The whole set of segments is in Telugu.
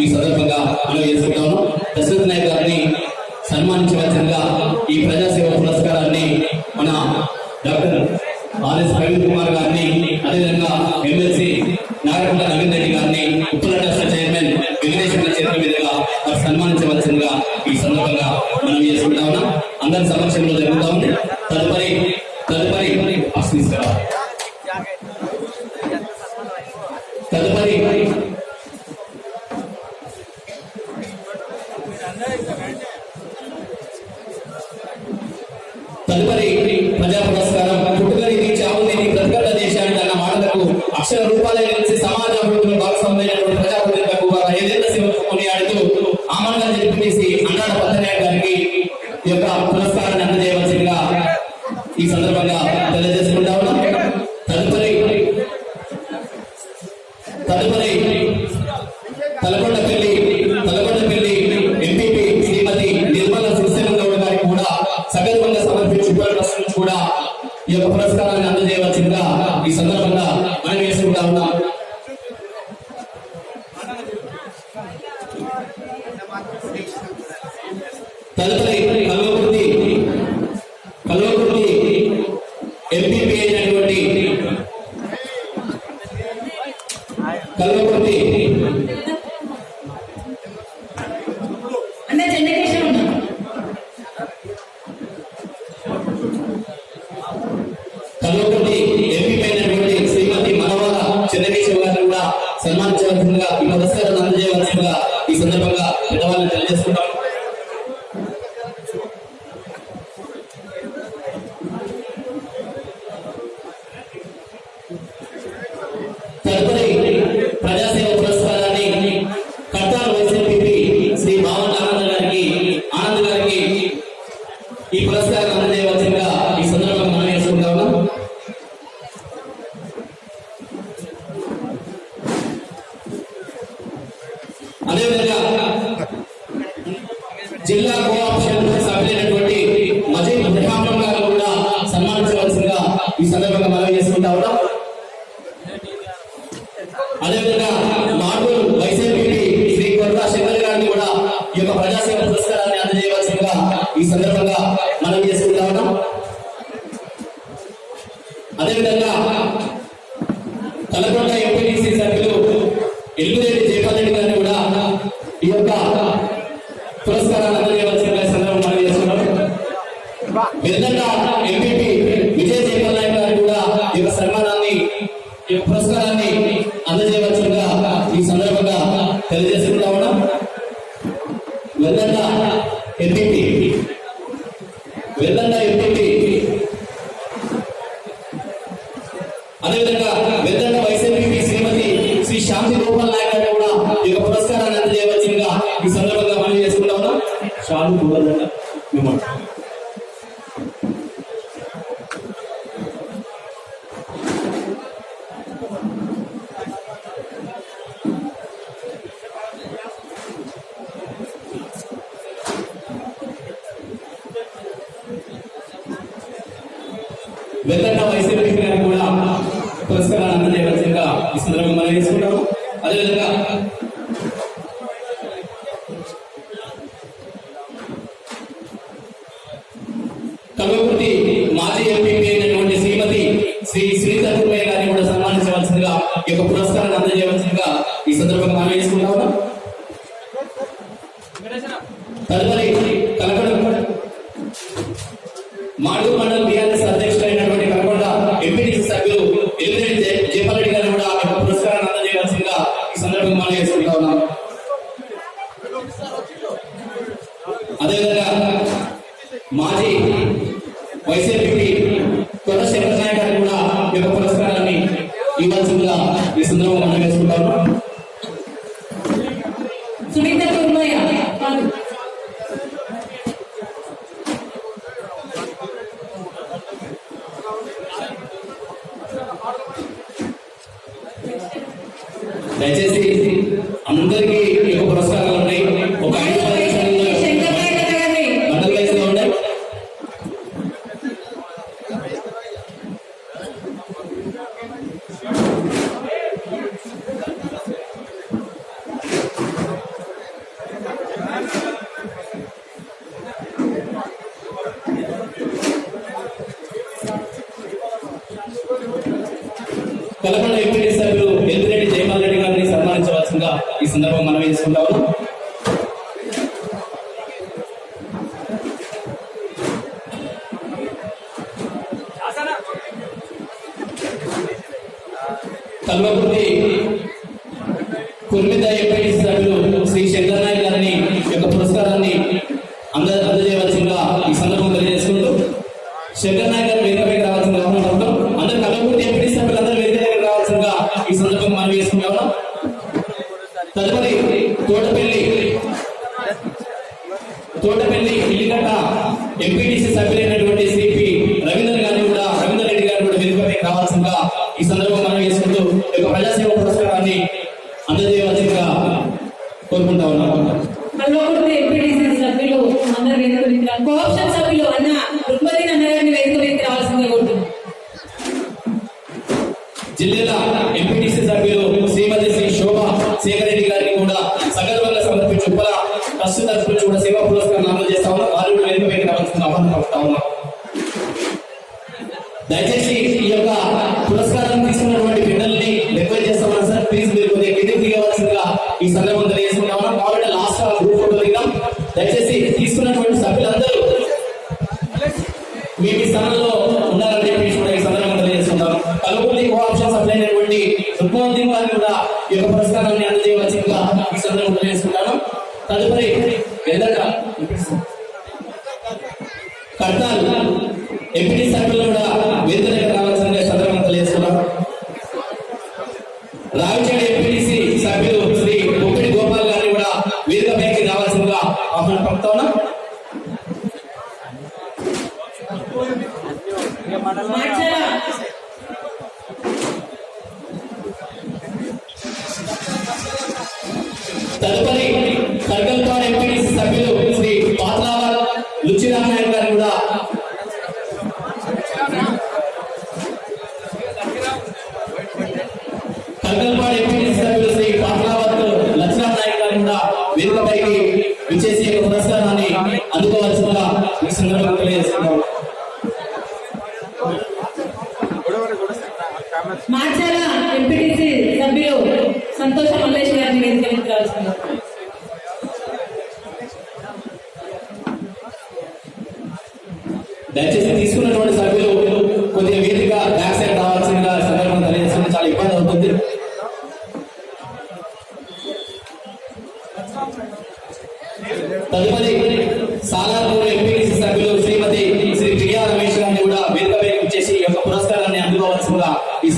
ఈ సందర్భంగా తెలియజేస్తున్నాను చేస్తున్నాను దశరథ్ నాయక్ గారిని సన్మానించవలసిందిగా ఈ ప్రజాసేవ పురస్కారాన్ని మన డాక్టర్ ఆర్ఎస్ ప్రవీణ్ కుమార్ గారిని అదేవిధంగా ఎమ్మెల్సీ నాగరకొండ నవీన్ రెడ్డి గారిని ఉత్తర రాష్ట్ర చైర్మన్ వెంకటేశ్వర చైర్మన్ మీదుగా సన్మానించవలసిందిగా ఈ సందర్భంగా మనం చేసుకుంటా ఉన్నాం. అందరి సమక్షంలో జరుగుతూ ఉంది. కల్వకుంటి ఎంపీపైనటువంటి శ్రీమతి మనవర చిన్నకేశ్వ గారిని కూడా సన్మానించవలసిందిగా ఈ పురస్కారాన్ని అందజేయవలసిందిగా ఈ సందర్భంగా అదేవిధంగా మాటూరు వైసీపీ శ్రీ కొట్ల శంకర్ గారిని కూడా ఈ యొక్క ప్రజాసేవ పురస్కారాన్ని అందజేయవలసిందిగా ఈ సందర్భంగా ಮಾಡುವ సందర్భం మనం వేసుకుంటాము కల్వకుర్తి కుర్మిద శ్రీ శంకర్నాయ్ గారిని యొక్క పురస్కారాన్ని అంద అందజేయవలసిందిగా ఈ సందర్భం తెలియజేసుకుంటూ శంకర్నాయ్ గారు వేదిక పైకి రావాల్సిందిగా అందరూ కల్వకుర్తి ఎంపీటీసీ సభ్యులందరూ వేదిక దగ్గర రావాల్సిందిగా ఈ సందర్భం మనం చేసుకుంటాం తదుపరి తోటపల్లి. తోటపల్లి ఇల్లిగట్ట ఎంపీటీసీ సభ్యులైనటువంటి శ్రీ దయచేసి తీసుకున్నటువంటి సభ్యులందరూ మీ మీ స్థానంలో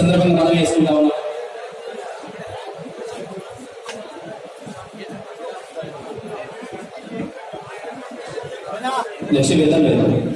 సందర్భంగా మనం వేసుకుంటా ఉన్నాం లక్ష్యం లేదా లేదా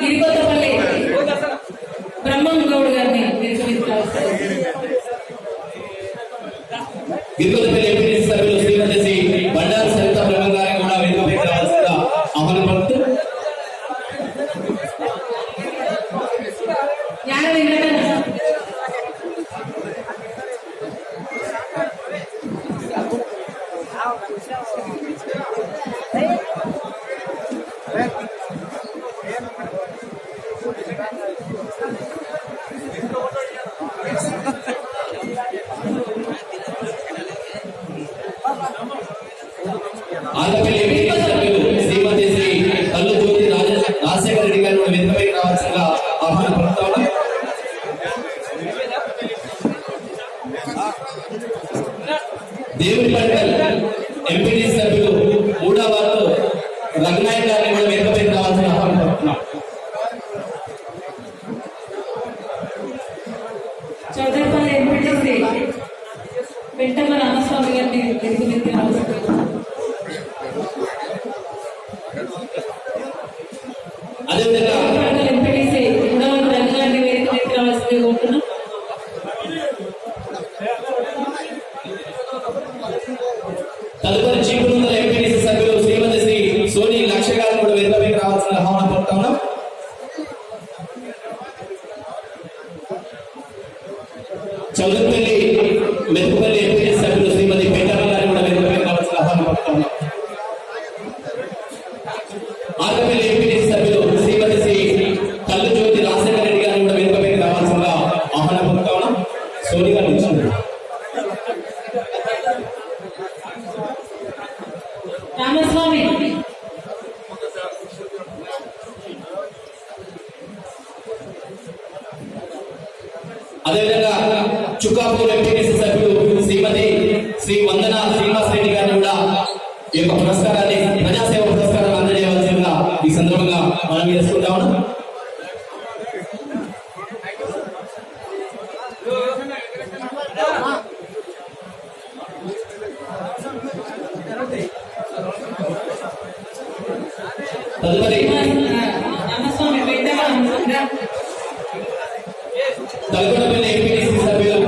గిరికొత్తపల్లి బ్రహ్మం గౌడ్ గారిని గిరికొత్తపల్లి ఎంపీ సభ్యులు దేవుడి పట్ల ఎంపీడీ సభ్యులు Thank you. తదుపరి. తలకొండపల్లి ఎంపీటీసీ సభ్యులు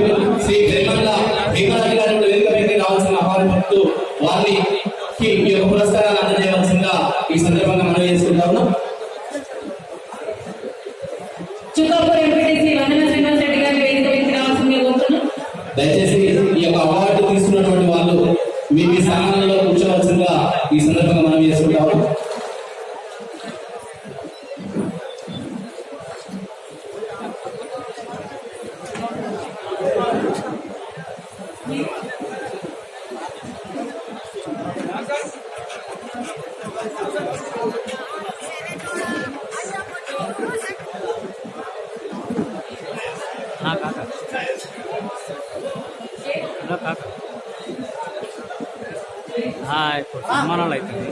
శ్రీ గ్రేమల్ల భీమారెడ్డి గారు వేదిక రావాల్సిన వారిని నా కాక. హలో కాక. ఇప్పుడు సన్మానాలు అవుతుంది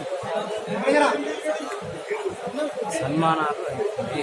సన్మానాలు అవుతుంది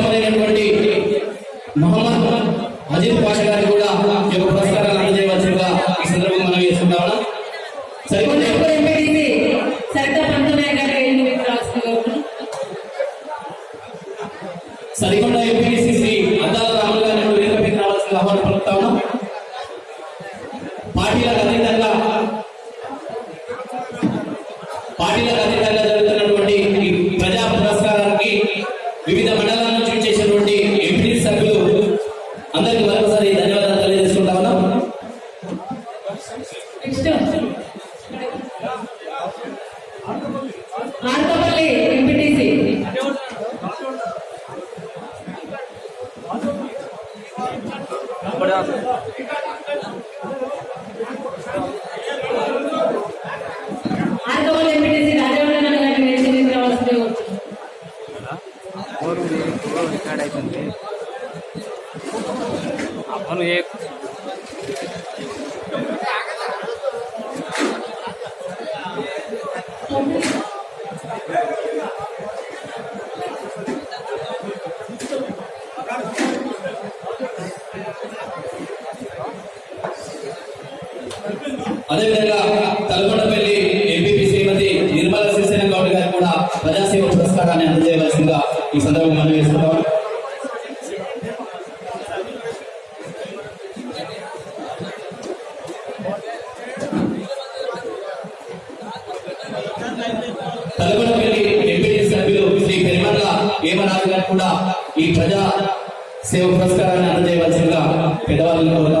ఆర్కపల్లి ఎంపీటీసీ ఈ సందర్భంగా మనం చేస్తున్నాం. కూడా ఈ ప్రజా సేవ పురస్కారాన్ని అందజేయవలసిందిగా పెద్దవాళ్ళని కోరుతాం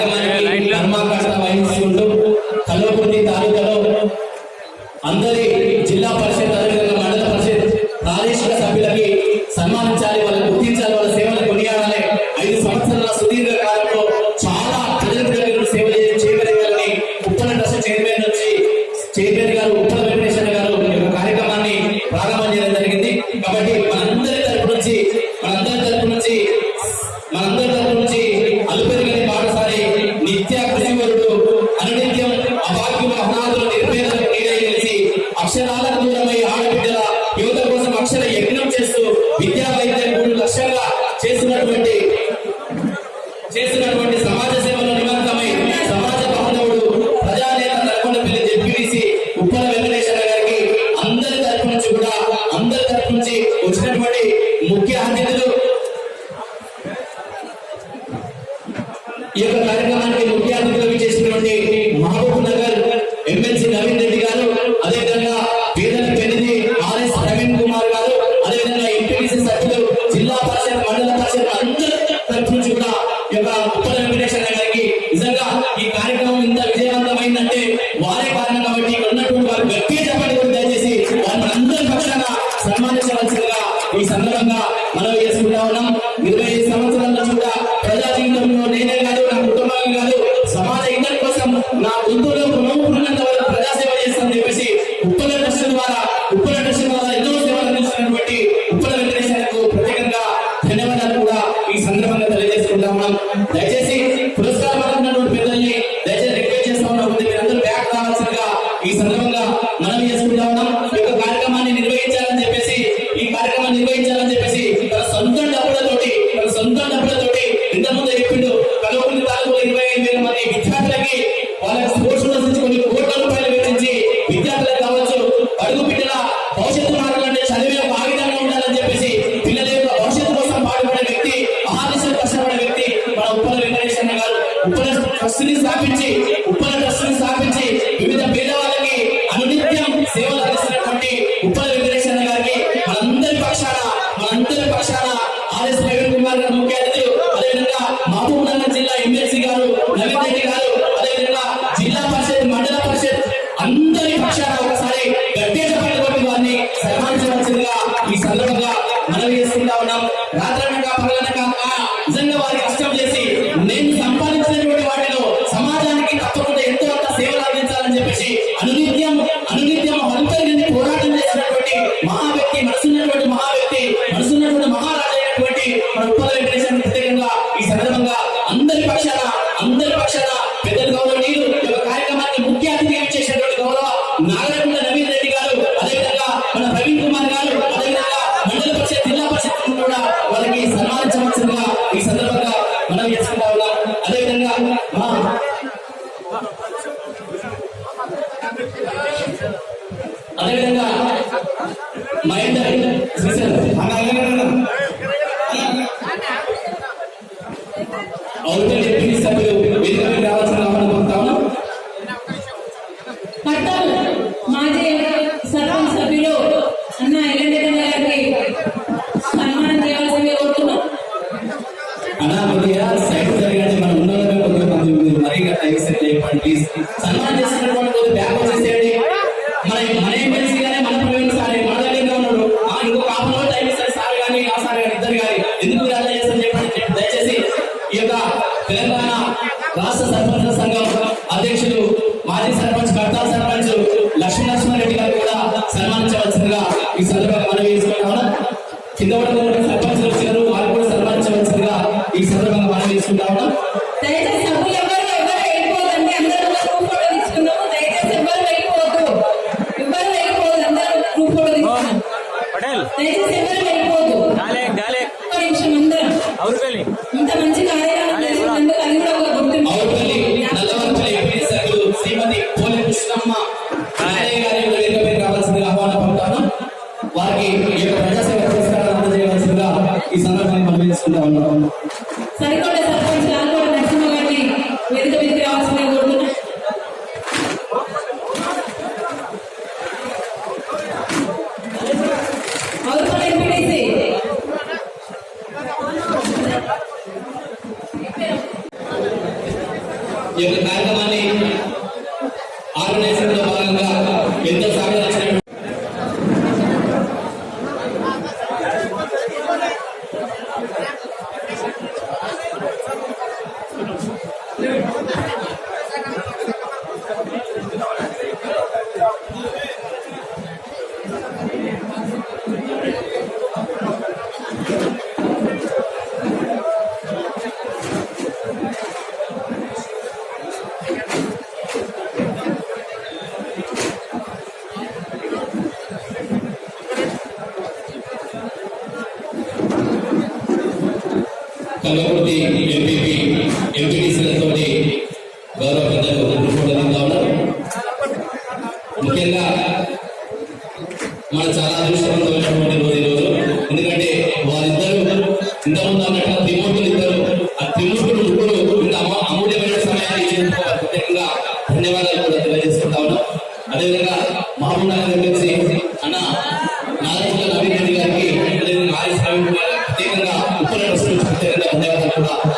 అన్నా కొద్దిగా సైడ్ జరగండి మనం ఉన్నదంగా కొద్దిగా సన్మానం చేసినటువంటి బ్యాక్ వచ్చేసేయండి కృష్ణమ్మ నారాయణ గారిని వేదిక మీద కావాల్సింది ఆహ్వానం పంపుతాను వారికి 何?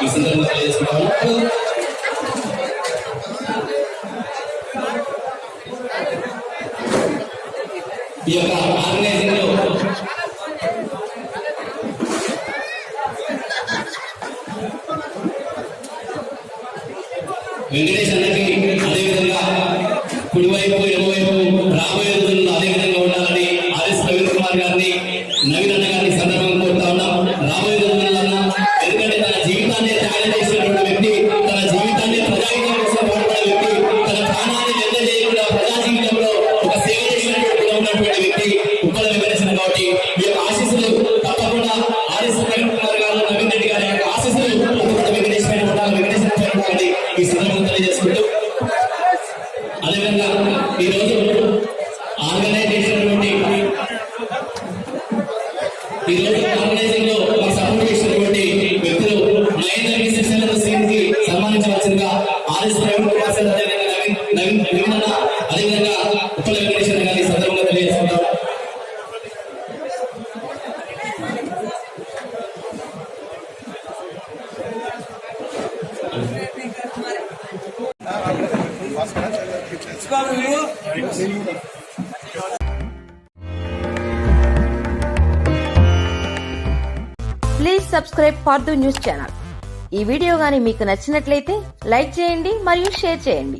Isn't for news channel. ఈ వీడియో కానీ మీకు నచ్చినట్లయితే లైక్ చేయండి మరియు షేర్ చేయండి.